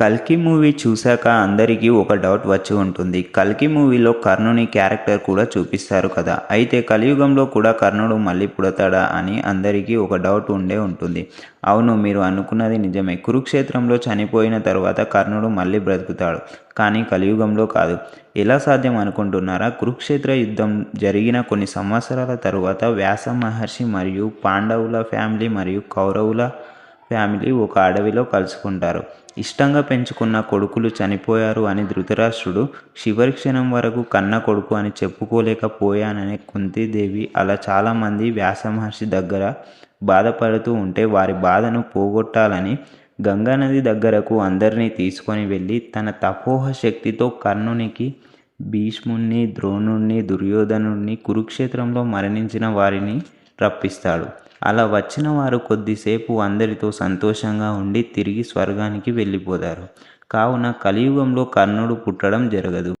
కల్కి మూవీ చూశాక అందరికీ ఒక డౌట్ వచ్చి ఉంటుంది. కల్కి మూవీలో కర్ణుని క్యారెక్టర్ కూడా చూపిస్తారు కదా. అయితే కలియుగంలో కూడా కర్ణుడు మళ్ళీ పుడతాడా అని అందరికీ ఒక డౌట్ ఉండే ఉంటుంది. అవును మీరు అనుకున్నది నిజమే. కురుక్షేత్రంలో చనిపోయిన తర్వాత కర్ణుడు మళ్ళీ బ్రతుకుతాడు. కానీ కలియుగంలో కాదు. ఎలా సాధ్యం అనుకుంటున్నారా? కురుక్షేత్ర యుద్ధం జరిగిన కొన్ని సంవత్సరాల తరువాత వ్యాస మహర్షి మరియు పాండవుల ఫ్యామిలీ మరియు కౌరవుల ఫ్యామిలీ ఒక అడవిలో కలుసుకుంటారు. ఇష్టంగా పెంచుకున్న కొడుకులు చనిపోయారు అని ధృతరాష్ట్రుడు చివరి క్షణం వరకు కన్న కొడుకు అని చెప్పుకోలేకపోయాననే కుంతీదేవి అలా చాలామంది వ్యాస మహర్షి దగ్గర బాధపడుతూ ఉంటే వారి బాధను పోగొట్టాలని గంగానది దగ్గరకు అందరినీ తీసుకొని వెళ్ళి తన తపోహ శక్తితో కర్ణునికి భీష్ముణ్ణి ద్రోణుణ్ణి దుర్యోధనుణ్ణి కురుక్షేత్రంలో మరణించిన వారిని రప్పిస్తాడు. అలా వచ్చిన వారు కొద్దిసేపు అందరితో సంతోషంగా ఉండి తిరిగి స్వర్గానికి వెళ్ళిపోతారు. కావున కలియుగంలో కర్ణుడు పుట్టడం జరగదు.